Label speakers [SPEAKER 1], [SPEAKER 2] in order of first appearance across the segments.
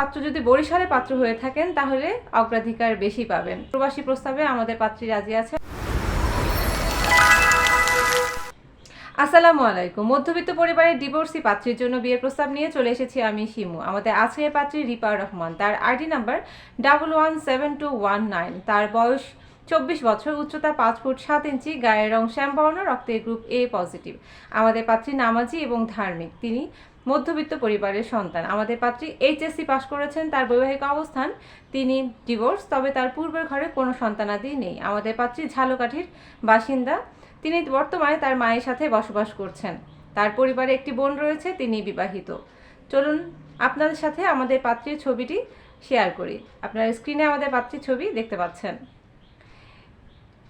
[SPEAKER 1] পাত্র যদি বরিশালে পাত্র হয়ে থাকেন, তাহলে অগ্রাধিকার বেশি পাবেন। প্রবাসী প্রস্তাবে আমাদের পাত্রী রাজি আছে। আসসালামু আলাইকুম। মধ্যবিত্ত পরিবারের ডিভোর্সি পাত্রীর জন্য বিয়ের প্রস্তাব নিয়ে চলে এসেছি আমি শিমু। আমাদের আজকের পাত্রী রিপা রহমান। তার ID number double one seven two one nine. তার বয়স চব্বিশ বছর উচ্চতা পাঁচ ফুট সাত ইঞ্চি, গায়ের রং শ্যাম শ্যামবর্ণ রক্তের গ্রুপ এ পজিটিভ আমাদের পাত্রী নামাজি এবং ধার্মিক। তিনি মধ্যবিত্ত পরিবারের সন্তান। আমাদের পাত্রী এইচএসসি পাশ করেছেন, তার বৈবাহিক অবস্থান। তিনি ডিভোর্স তবে তার পূর্বের ঘরে কোনো সন্তানাদি নেই। আমাদের পাত্রী ঝালকাঠির বাসিন্দা। তিনি বর্তমানে তার মায়ের সাথে বসবাস করছেন। তার পরিবারে একটি বোন রয়েছে, তিনি বিবাহিত। চলুন আপনাদের সাথে আমাদের পাত্রীর ছবিটি শেয়ার করি। আপনারা স্ক্রিনে আমাদের পাত্রীর ছবি দেখতে পাচ্ছেন।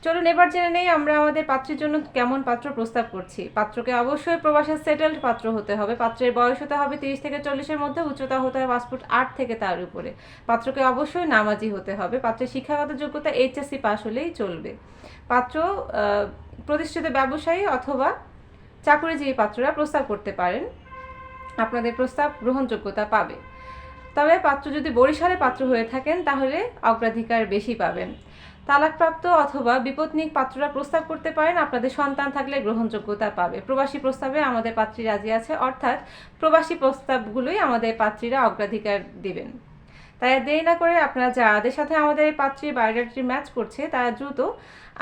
[SPEAKER 1] চলুন, এবার জেনে নেই আমরা আমাদের পাত্রের জন্য কেমন পাত্র প্রস্তাব করছি। পাত্রকে অবশ্যই প্রবাসে সেটেলড পাত্র হতে হবে। পাত্রের বয়স হতে হবে তিরিশ থেকে চল্লিশের মধ্যে, উচ্চতা হতে হবে পাসপোর্ট আট থেকে তার উপরে। পাত্রকে অবশ্যই নামাজি হতে হবে। পাত্রের শিক্ষাগত যোগ্যতা এইচএসসি পাস হলেই চলবে। পাত্র প্রতিষ্ঠিত ব্যবসায়ী অথবা চাকুরিজীবী পাত্ররা প্রস্তাব করতে পারেন। আপনাদের প্রস্তাব গ্রহণযোগ্যতা পাবে। তবে পাত্র যদি বরিশালে পাত্র হয়ে থাকেন, তাহলে অগ্রাধিকার বেশি পাবেন। তালাকপ্রাপ্ত অথবা বিপত্নিক পাত্ররা প্রস্তাব করতে পারেন, আপনাদের সন্তান থাকলে গ্রহণযোগ্যতা পাবে। প্রবাসী প্রস্তাবে আমাদের পাত্রী রাজি আছে, অর্থাৎ প্রবাসী প্রস্তাবগুলোই আমাদের পাত্রীরা অগ্রাধিকার দিবেন। তাই দেরি না করে আপনারা যাদের সাথে আমাদের এই পাত্রীর বায়োডাটাটি ম্যাচ করছে, তারা দ্রুত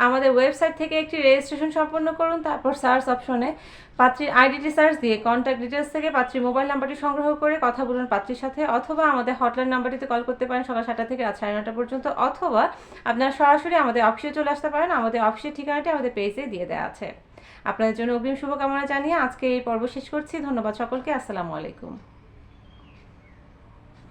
[SPEAKER 1] আমাদের ওয়েবসাইট থেকে একটি রেজিস্ট্রেশন সম্পন্ন করুন, তারপর সার্চ অপশনে পাত্রীর আইডিটি সার্চ দিয়ে কন্ট্যাক্ট ডিটেলস থেকে পাত্রীর মোবাইল নাম্বারটি সংগ্রহ করে কথা বলুন পাত্রীর সাথে, অথবা আমাদের হটলাইন নাম্বারটিতে কল করতে পারেন সকাল সাতটা থেকে রাত সাড়ে নটা পর্যন্ত, অথবা আপনারা সরাসরি আমাদের অফিসে চলে আসতে পারেন, আমাদের অফিসের ঠিকানাটি আমাদের পেজে দিয়ে দেওয়া আছে। আপনাদের জন্য অগ্রিম শুভকামনা জানিয়ে আজকে এই পর্ব শেষ করছি, ধন্যবাদ সকলকে, আসসালামু আলাইকুম।